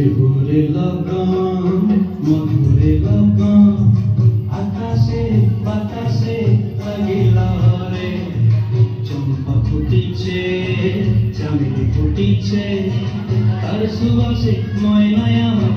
দেহরে লগাম মধুরে লগাম আকাশে, বাতাসে লাগিলা রে। চম্পা ফুটিছে চামেলি ফুটিছে। তার সুবাসে ময়নায় আমার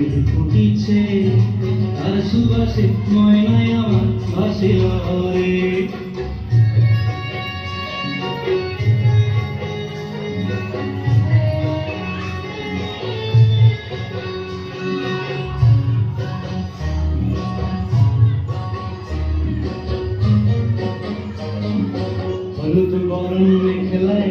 চাঁদ ফুটিছে তার সুবাসে ময়নায় আমার ভাসিল রে হলুদ বরণ মেখলায়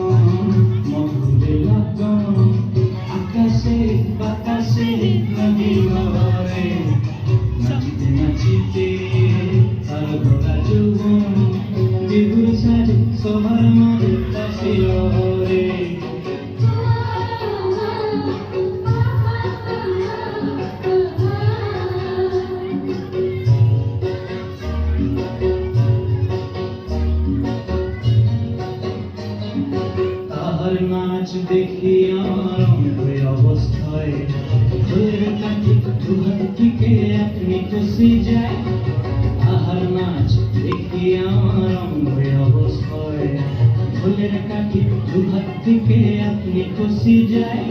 নাচ দেখি আমার অঙ্গে অবস্থায়। ফুলের কাঠি দুহাত থেকে আপনি খুশি যায়। তাহার নাচ দেখি আমার অঙ্গে অবস্থায়। ফুলের কাঠি দুহাত থেকে আপনি খুশি যায়।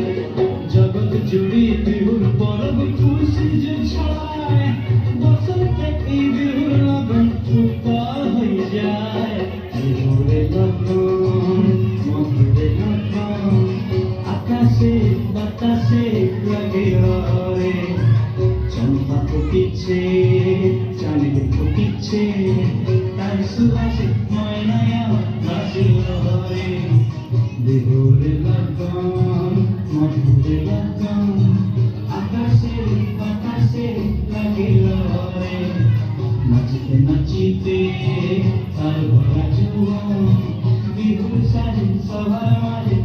জগৎ জুড়ে বিহুর পরব খুশি যে ছড়ায় से प्यारे चंपा को पीछे चांद को पीछे ताई सुहासे मैनाया नाचे रे দেহর লাগাম মধুর লাগাম আকাশে বাতাসে লাগিল রে নাচিতে নাচিতে তার ভরা সবার মাঝে